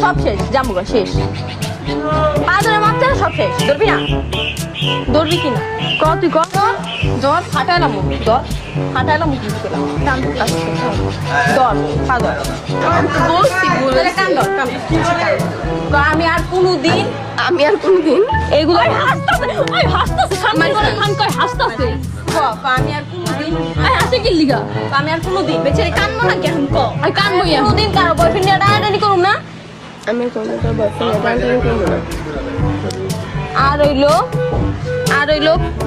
সব শেষ জামুগা শেষ। পাঁচজনে মাপতে না সব শেষ। ধরবি না? ধরবি কি না? ক তুই ক ধর ফাটাইলাম মুখ ধর ফাটাইলাম মুখ দিতে কান ধর পা ধর। বলছি বলে কান ধর কান তো আমি আর কোনো দিন আমি আর কোনদিন এগুলো হাসতাছে ওই হাসতাছে সামনে করে খান কয় হাসতাছে ক ক, আমি আর কোনো দিন আই হাসে কি লিগা? আমি আর কোনো দিন বেচারি কানবো না কেন? ক। আই কানবো কোনো? দিন কারও বয়ফ্রেন্ড আর না আর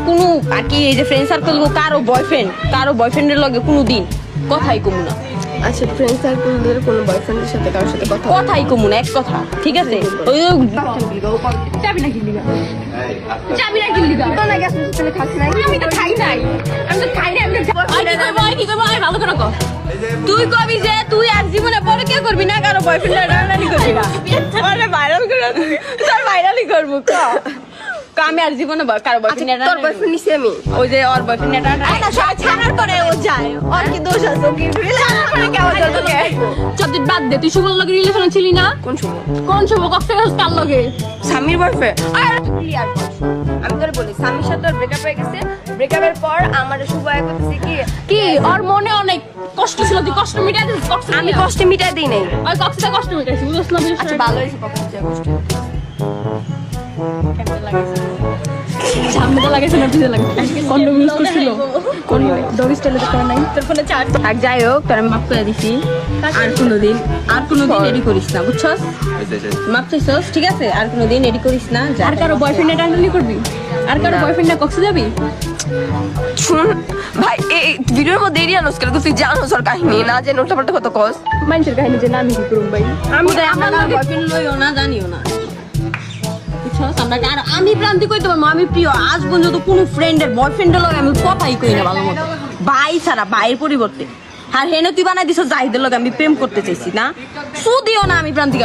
কোনো বাকি এই যে ফ্রেন্ড সার্কেল কারও বয়ফ্রেন্ড কারও বয়ফ্রেন্ডের লগে কোনো দিন কথাই কমু না। আচ্ছা ফ্রেন্ড সার্কেলদের কোনো বয়ফ্রেন্ডের সাথে কারোর সাথে কথা কথাই কমু না এক কথা ঠিক আছে? ওই চাবি না কিনলি চাবি না কিনলি তো না গেছে তুমি খাচ্ছি না। আমি তো খাই নাই। আমি তো খাই নাই আমি তো কি করব? ভালো করে কর। তুই কবি যে তুই আর জীবনে পরে কে করবি না কারও বয়ফ্রেন্ড রানি করবি না। আরে ভাইরাল করে তোর ভাইরালই করব ক ক, আমি আর জীবনে কারও বয়ফ্রেন্ড আচ্ছা, তোর বয়ফ্রেন্ড নিছি আমি। ওই যে ওর বয়ফ্রেন্ড ছাড়ার পরে ও যায়। ওর কি দোষ আছে? কি পরে কেমন তোকে চাঁদের বাদ দে তুই শুভর লগে রিলেশনে ছিলি না? কোন সময় কোন শুভ? কক্সে গেছিস কার লগে? স্বামীর বয়ফ্রেন্ড আর ক্লিয়ার আমি তোরে বলি স্বামীর সাথে ওর ব্রেকআপ হয়ে গেছে। ব্রেকআপের পর আমার শুভ এক করতেছে কি? কি? ওর মনে অনেক কষ্ট ছিল তুই কষ্ট মিটাই দিস কষ্ট আমি কষ্টে মিটাই দিই নাই। ওই কক্সিটা কষ্ট মিটাইছি বুঝছ না আচ্ছা ভালো হয়েছে কষ্ট। সামনে লাগাইছে না তোর আর না না কারও বয়ফ্রেন্ডে যাবি শুন ভাই এই করে তুই জানোস ওর কাহিনী না জেনে উল্টা পাল্টা কত কস মানুষের কাহিনী যে ভাই আমি আমার বয়ফ্রেন্ড লইও না, জানিও না। আমি প্রান্তি কই পারব আমি প্রিয়। আজ পর্যন্ত কোনো ফ্রেন্ডের বয়ফ্রেন্ডের লগে আমি কথাই কই না ভালো মতো। ভাই ছাড়া, ভাইয়ের পরিবর্তে। আর হেনে তুই বানাই দিছ জাহিদের লগে আমি প্রেম করতে চাইছি, না? সুদিও না আমি প্রান্তিকা